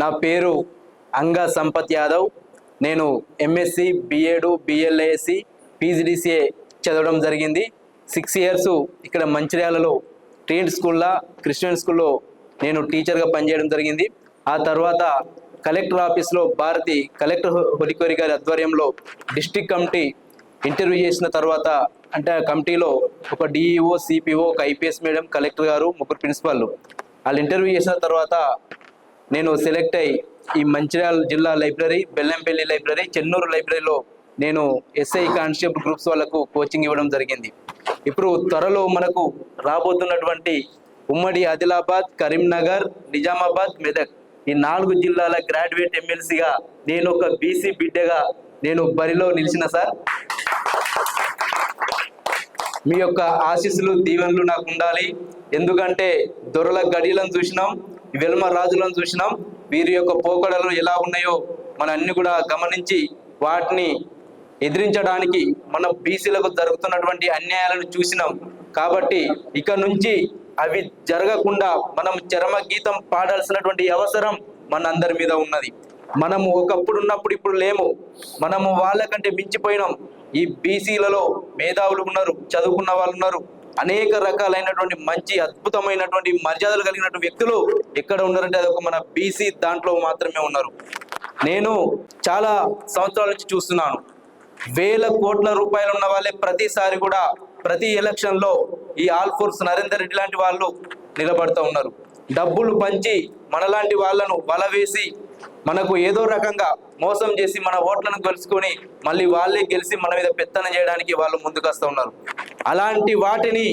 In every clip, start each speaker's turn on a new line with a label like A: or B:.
A: నా పేరు అంగా సంపత్ యాదవ్. నేను ఎంఎస్సి బిఏడు బిఎల్ఏసి పీజీడీసీఏ చదవడం జరిగింది. సిక్స్ ఇయర్స్ ఇక్కడ మంచిర్యాలలో ట్రైన్ స్కూల్లో క్రిస్టియన్ స్కూల్లో నేను టీచర్గా పనిచేయడం జరిగింది. ఆ తర్వాత కలెక్టర్ ఆఫీస్లో భారతి కలెక్టర్ హొలికోరి గారి ఆధ్వర్యంలో డిస్టిక్ కమిటీ ఇంటర్వ్యూ చేసిన తర్వాత అంటే ఆ కమిటీలో ఒక డిఈఓ సిపిఓ ఒక ఐపీఎస్ మేడం కలెక్టర్ గారు ముగ్గురు ప్రిన్సిపాల్ వాళ్ళు ఇంటర్వ్యూ చేసిన తర్వాత నేను సెలెక్ట్ అయ్యి ఈ మంచిర్యాల జిల్లా లైబ్రరీ బెల్లంపల్లి లైబ్రరీ చెన్నూరు లైబ్రరీలో నేను ఎస్ఐ కానిస్టేబుల్ గ్రూప్స్ వాళ్ళకు కోచింగ్ ఇవ్వడం జరిగింది. ఇప్పుడు త్వరలో మనకు రాబోతున్నటువంటి ఉమ్మడి ఆదిలాబాద్ కరీంనగర్ నిజామాబాద్ మెదక్ ఈ నాలుగు జిల్లాల గ్రాడ్యుయేట్ ఎమ్మెల్సీగా నేను ఒక బీసీ బిడ్డగా నేను బరిలో నిలిచిన సార్. మీ యొక్క ఆశీస్సులు దీవెనలు నాకు ఉండాలి. ఎందుకంటే దొరల గడియలను చూసినాం. వెల్మ రాజులను చూసినాం. వీరి యొక్క పోకడలు ఎలా ఉన్నాయో మన అన్ని కూడా గమనించి వాటిని ఎదిరించడానికి మన బీసీలకు జరుగుతున్నటువంటి అన్యాయాలను చూసినాం. కాబట్టి ఇక నుంచి అవి జరగకుండా మనం చరమ గీతం పాడాల్సినటువంటి అవసరం మన అందరి మీద ఉన్నది. మనము ఒకప్పుడు ఉన్నప్పుడు ఇప్పుడు లేము. మనము వాళ్ళకంటే మించిపోయినాం. ఈ బీసీలలో మేధావులు ఉన్నారు చదువుకున్న వాళ్ళు ఉన్నారు. అనేక రకాలైనటువంటి మంచి అద్భుతమైనటువంటి మర్యాదలు కలిగినటువంటి వ్యక్తులు ఎక్కడ ఉన్నారంటే అది ఒక మన బీసీ దాంట్లో మాత్రమే ఉన్నారు. నేను చాలా సంవత్సరాల నుంచి చూస్తున్నాను. వేల కోట్ల రూపాయలు ఉన్న వాళ్ళే ప్రతిసారి కూడా ప్రతి ఎలక్షన్లో ఈ ఆల్ ఫోర్స్ నరేందర్ రెడ్డి లాంటి వాళ్ళు నిలబడుతూ ఉన్నారు. డబ్బులు పంచి మనలాంటి వాళ్ళను వల వేసి మనకు ఏదో రకంగా మోసం చేసి మన ఓట్లను గెలుచుకొని మళ్ళీ వాళ్ళే గెలిచి మన మీద పెత్తన చేయడానికి వాళ్ళు ముందుకొస్తూ ఉన్నారు. అలాంటి వాటిని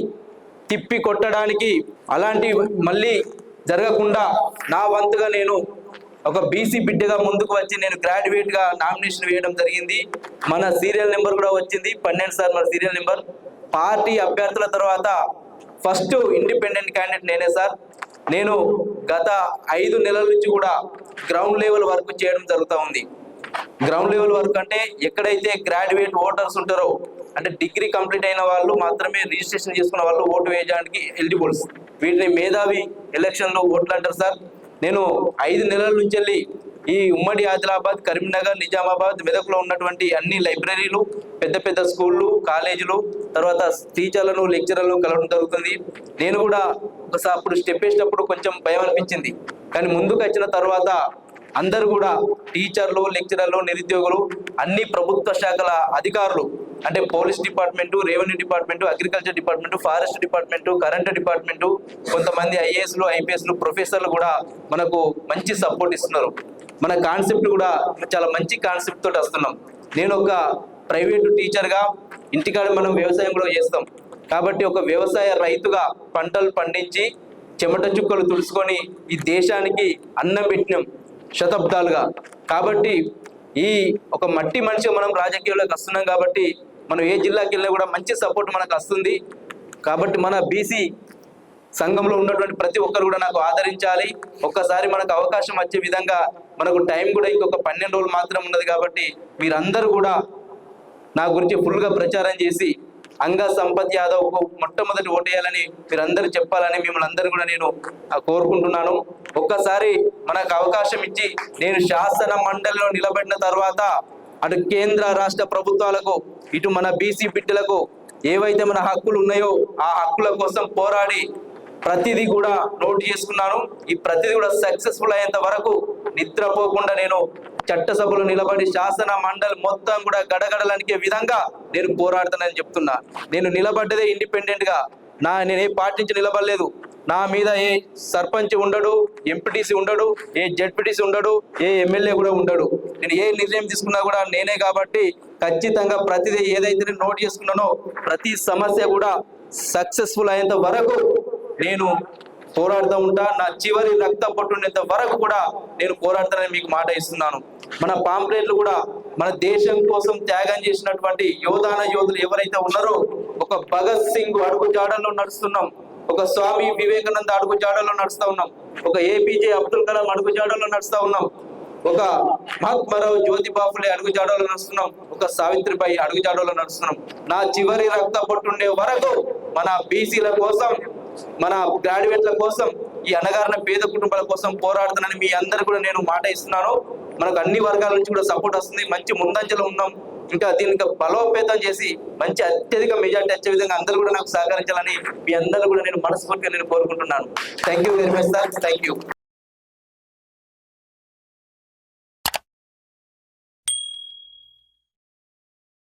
A: తిప్పి కొట్టడానికి అలాంటి మళ్ళీ జరగకుండా నా వంతుగా నేను ఒక బీసీ బిడ్డగా ముందుకు వచ్చి నేను గ్రాడ్యుయేట్గా నామినేషన్ వేయడం జరిగింది. మన సీరియల్ నెంబర్ కూడా వచ్చింది. పన్నెండు సార్ మన సీరియల్ నెంబర్. పార్టీ అభ్యర్థుల తర్వాత ఫస్ట్ ఇండిపెండెంట్ క్యాండిడేట్ నేనే సార్. నేను గత ఐదు నెలల నుంచి కూడా గ్రౌండ్ లెవెల్ వర్క్ చేయడం జరుగుతూ ఉంది. గ్రౌండ్ లెవెల్ వర్క్ అంటే ఎక్కడైతే గ్రాడ్యుయేట్ ఓటర్స్ ఉంటారో అంటే డిగ్రీ కంప్లీట్ అయిన వాళ్ళు మాత్రమే రిజిస్ట్రేషన్ చేసుకున్న వాళ్ళు ఓటు వేయడానికి ఎలిజిబుల్స్ వీటిని మేధావి ఎలక్షన్లో ఓట్లు అంటారు సార్. నేను ఐదు నెలల నుంచి వెళ్ళి ఈ ఉమ్మడి ఆదిలాబాద్ కరీంనగర్ నిజామాబాద్ మెదక్లో ఉన్నటువంటి అన్ని లైబ్రరీలు పెద్ద పెద్ద స్కూళ్ళు కాలేజీలు తర్వాత టీచర్లను లెక్చరర్లను కలవడం జరుగుతుంది. నేను కూడా ఒకసారి అప్పుడు స్టెప్ వేసినప్పుడు కొంచెం భయం అనిపించింది. కానీ ముందుకు వచ్చిన తర్వాత అందరూ కూడా టీచర్లు లెక్చరర్లు నిరుద్యోగులు అన్ని ప్రభుత్వ శాఖల అధికారులు అంటే police department revenue department agriculture department forest department current department కొంతమంది ఐఏఎస్లు ఐపీఎస్లు ప్రొఫెసర్లు కూడా మనకు మంచి సపోర్ట్ ఇస్తున్నారు. మన కాన్సెప్ట్ కూడా చాలా మంచి కాన్సెప్ట్ తోటి వస్తున్నాం. నేను ఒక ప్రైవేటు టీచర్గా ఇంటికాడ మనం వ్యవసాయం కూడా చేస్తాం. కాబట్టి ఒక వ్యవసాయ రైతుగా పంటలు పండించి చెమట చుక్కలు తుడుచుకొని ఈ దేశానికి అన్నం పెట్టినాం శతాబ్దాలుగా. కాబట్టి ఈ ఒక మట్టి మనిషి మనం రాజకీయాల్లోకి వస్తున్నాం కాబట్టి మనం ఏ జిల్లాకి వెళ్ళినా కూడా మంచి సపోర్ట్ మనకు వస్తుంది. కాబట్టి మన బీసీ సంఘంలో ఉన్నటువంటి ప్రతి ఒక్కరు కూడా నాకు ఆదరించాలి. ఒక్కసారి మనకు అవకాశం వచ్చే విధంగా మనకు టైం కూడా ఇంకొక పన్నెండు రోజులు మాత్రం ఉన్నది కాబట్టి మీరందరూ కూడా నా గురించి ఫుల్గా ప్రచారం చేసి అంగా సంపత్ యాదవ్కు మొట్టమొదటి ఓటేయాలని మీరందరూ చెప్పాలని మిమ్మల్ని అందరూ కూడా నేను కోరుకుంటున్నాను. ఒక్కసారి మనకు అవకాశం ఇచ్చి నేను శాసన మండలిలో నిలబడిన తర్వాత అటు కేంద్ర రాష్ట్ర ప్రభుత్వాలకు ఇటు మన బీసీ బిడ్డలకు ఏవైతే మన హక్కులు ఉన్నాయో ఆ హక్కుల కోసం పోరాడి ప్రతిదీ కూడా నోట్ చేసుకున్నాను. ఈ ప్రతిదీ కూడా సక్సెస్ఫుల్ అయ్యేంత వరకు నిద్రపోకుండా నేను చట్టసభలో నిలబడి శాసన మండలి మొత్తం కూడా గడగడలనికే విధంగా నేను పోరాడుతానని చెప్తున్నా. నేను నిలబడ్డదే ఇండిపెండెంట్గా. నా నేను ఏ పార్టీ నుంచి నిలబడలేదు. నా మీద ఏ సర్పంచ్ ఉండడు ఎంపీటీసీ ఉండడు ఏ జడ్పీటీసీ ఉండడు ఏ ఎమ్మెల్యే కూడా ఉండడు. నేను ఏ నిర్ణయం తీసుకున్నా కూడా నేనే కాబట్టి ఖచ్చితంగా ప్రతిదీ ఏదైతే నేను నోట్ చేసుకున్నానో ప్రతి సమస్య కూడా సక్సెస్ఫుల్ అయ్యేంత వరకు నేను పోరాడుతూ ఉంటా నా చివరి రక్త పట్టునేంత వరకు కూడా నేను పోరాడతానని మీకు మాట ఇస్తున్నాను. మన పాంప్లెట్లు కూడా మన దేశం కోసం త్యాగం చేసినటువంటి యోధాన యోధులు ఎవరైతే ఉన్నారో ఒక భగత్ సింగ్ అడుగు జాడల్లో నడుస్తున్నాం. ఒక స్వామి వివేకానంద అడుగు జాడల్లో నడుస్తూ ఉన్నాం. ఒక ఏపీజే అబ్దుల్ కలాం అడుగు జాడల్లో నడుస్తూ ఉన్నాం. ఒక మహాత్మారావు జ్యోతి బాపులే అడుగు జాడలో నడుస్తున్నాం. ఒక సావిత్రిబాయి అడుగు జాడలో నడుస్తున్నాం. నా చివరి రక్త పట్టుండే వరకు మన బీసీల కోసం మన గ్రాడ్యుయేట్ల కోసం ఈ అనగారిన పేద కుటుంబాల కోసం పోరాడుతానని మీ అందరు కూడా నేను మాట ఇస్తున్నాను. మనకు అన్ని వర్గాల నుంచి కూడా సపోర్ట్ వస్తుంది. మంచి ముందంజలో ఉన్నాం. ఇంకా దీన్ని ఇంకా బలోపేతం చేసి మంచి అత్యధిక మెజార్టీ వచ్చే విధంగా అందరూ కూడా నాకు సహకరించాలని మీ అందరూ కూడా నేను మనస్ఫూర్తిగా నేను కోరుకుంటున్నాను. Thank you very much sir thank you